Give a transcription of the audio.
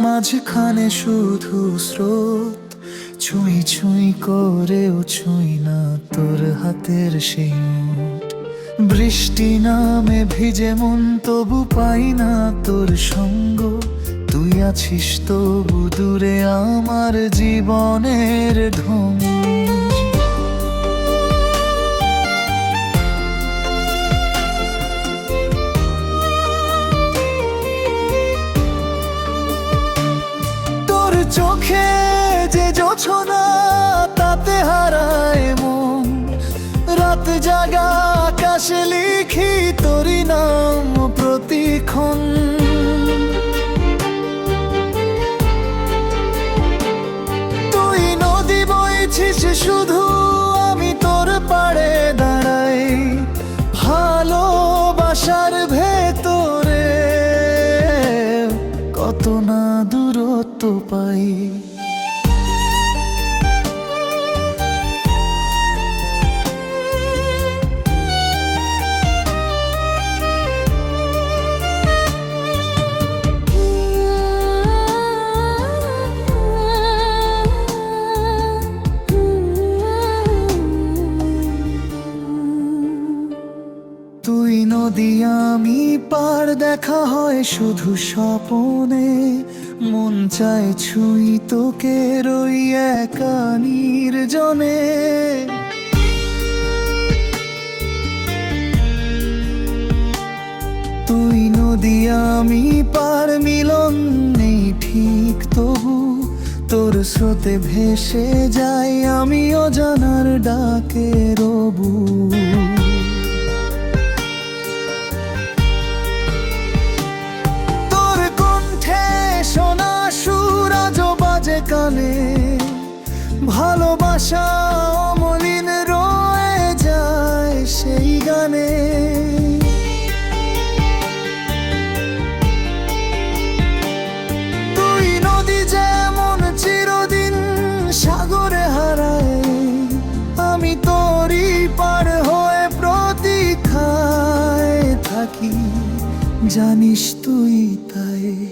মাঝখানে শুধু স্রোত। ছুঁই ছুঁই করেও ছুঁই না তোর হাতের সেই বৃষ্টি নামে ভিজে মন তবু পাই না তোর সঙ্গ। তুই আছিস তবু দূরে আমার জীবনের ঢোঙ চোখে যে জোছনা তাতে হারায় মন। রাত জাগা আকাশে লিখি তোরি নাম প্রতিক্ষণ। দূরত্ব পাই। নদী আমি পার দেখা হয় শুধু স্বপনে। মন চায় ছুঁই তোকে রই একা নির্জনে। তুই নদী, আমি পার মিলন নেই ঠিক তবু। তোর স্রোতে ভেসে যাই আমি অজানার ডাকে। বাজে কানে ভালোবাসা অমলিন রয়ে যায় সেই গানে। তুই নদী যেমন চিরদিন সাগরে হারায়, আমি তোরই পার হয়ে প্রতীক্ষায় থাকি, জানিস তুই তাই।